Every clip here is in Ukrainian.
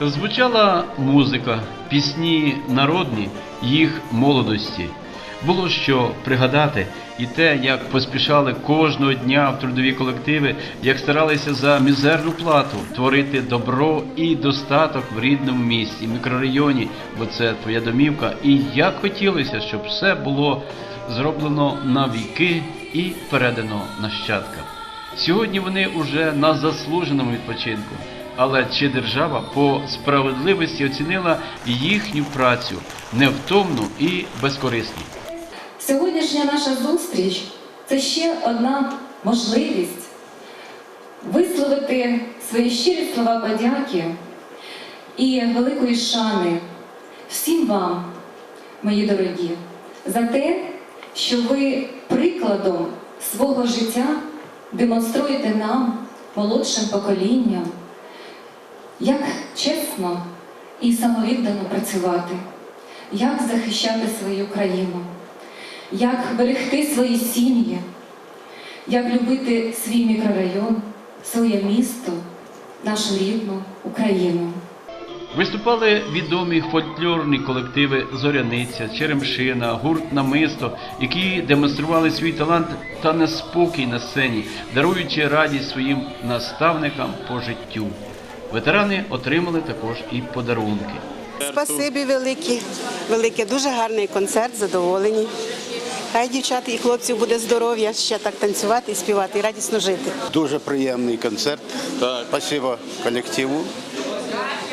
Звучала музика, пісні народні їх молодості. Було що пригадати і те, як поспішали кожного дня в трудові колективи, як старалися за мізерну плату творити добро і достаток в рідному місті, мікрорайоні, бо це твоя домівка. І як хотілося, щоб все було зроблено на віки і передано нащадкам. Сьогодні вони уже на заслуженому відпочинку. Але чи держава по справедливості оцінила їхню працю невтомну і безкорисну? Сьогоднішня наша зустріч це ще одна можливість висловити свої щирі слова подяки і великої шани всім вам, мої дорогі, за те, що ви прикладом свого життя демонструєте нам, молодшим поколінням, як чесно і самовіддано працювати, як захищати свою країну як берегти свої сім'ї, як любити свій мікрорайон, своє місто, нашу рідну Україну. Виступали відомі фольклорні колективи Зоряниця, Черемшина, гурт Намисто, які демонстрували свій талант та неспокій на сцені, даруючи радість своїм наставникам по життю. Ветерани отримали також і подарунки. Спасибі велике, велике, дуже гарний концерт, задоволені. Хай дівчат і хлопців буде здоров'я, ще так танцювати і співати, і радісно жити. Дуже приємний концерт. Так. Спасибо колективу.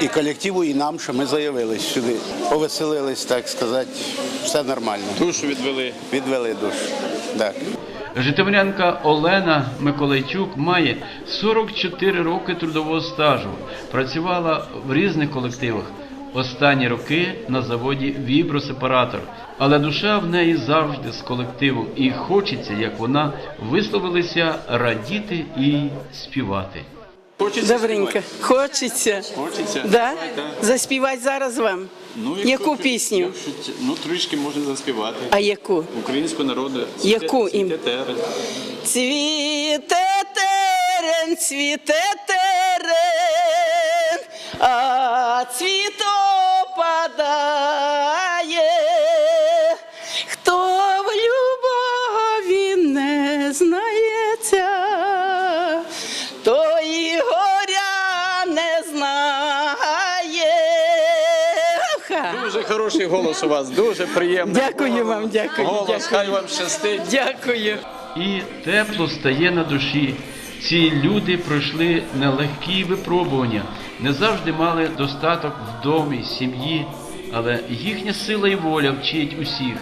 І колективу, і нам, що ми заявились сюди. Повеселились, так сказати, все нормально. Душу відвели. Відвели душу. Так. Житомирянка Олена Миколайчук має 44 роки трудового стажу. Працювала в різних колективах. Останні роки на заводі вібросепаратор. Але душа в неї завжди з колективу, і хочеться, як вона, висловилися радіти і співати. Хочеться Добренько. співати? Хочеться. Хочеться? Да? Давайте. Заспівати зараз вам. Ну, яку пісню? якщо- Ну, трішки можна заспівати. А яку? Українську народу. Яку їм? цвіте терен. Цвіте терен, цвіте терен, а цвіто падає. Дуже хороший голос у вас, дуже приємний. Дякую вам, дякую. Голос, дякую. хай вам щастить. Дякую. І тепло стає на душі. Ці люди пройшли нелегкі випробування, не завжди мали достаток в домі, сім'ї, але їхня сила і воля вчить усіх.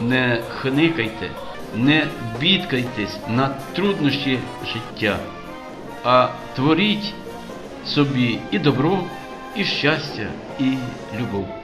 Не хникайте, не бідкайтесь на труднощі життя, а творіть собі і добро, і щастя, і любов.